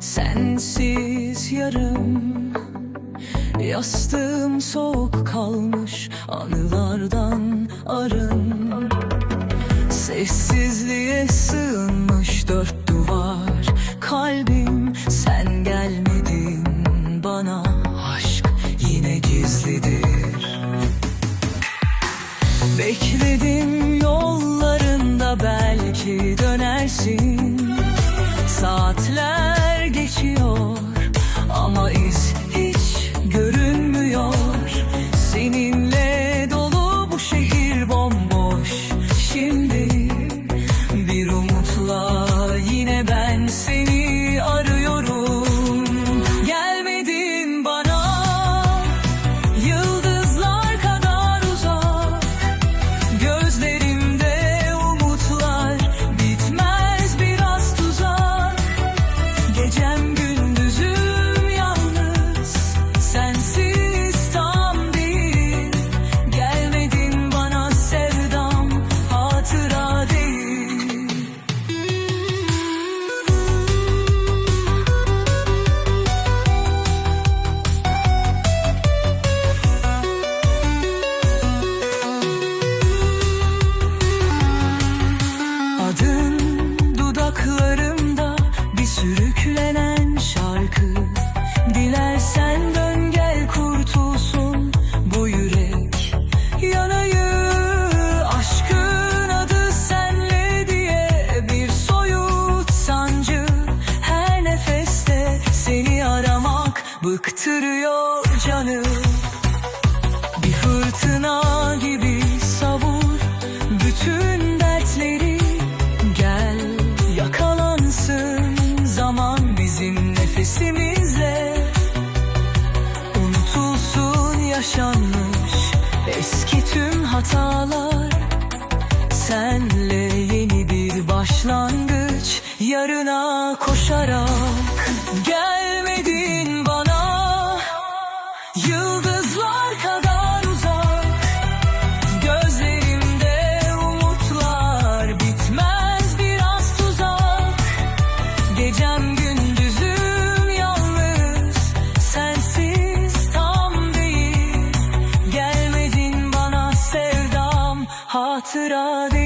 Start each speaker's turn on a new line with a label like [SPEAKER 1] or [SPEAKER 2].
[SPEAKER 1] sensiz yarım. Yastığım soğuk kalmış anılardan arın. Sessizliğe sığınmış dört duvar. Kalbim sen gelmedin bana. Aşk yine gizlidir. Bekledim you. Sürüklenen şarkı. Dilersen dön gel kurtulsun bu yürek. Yanayı aşkın adı senle diye Bir soyut sancı. Her nefeste Seni aramak bıktırıyor canım bir fırtına gibi savur bütün nefesimizle Unutulsun yaşanmış eski tüm hatalar. Senle yeni bir başlangıç yarına koşarak Gelmedin bana. Yıldızlar kadar uzak Gözlerimde umutlar bitmez biraz tuzak. Gecem hatıra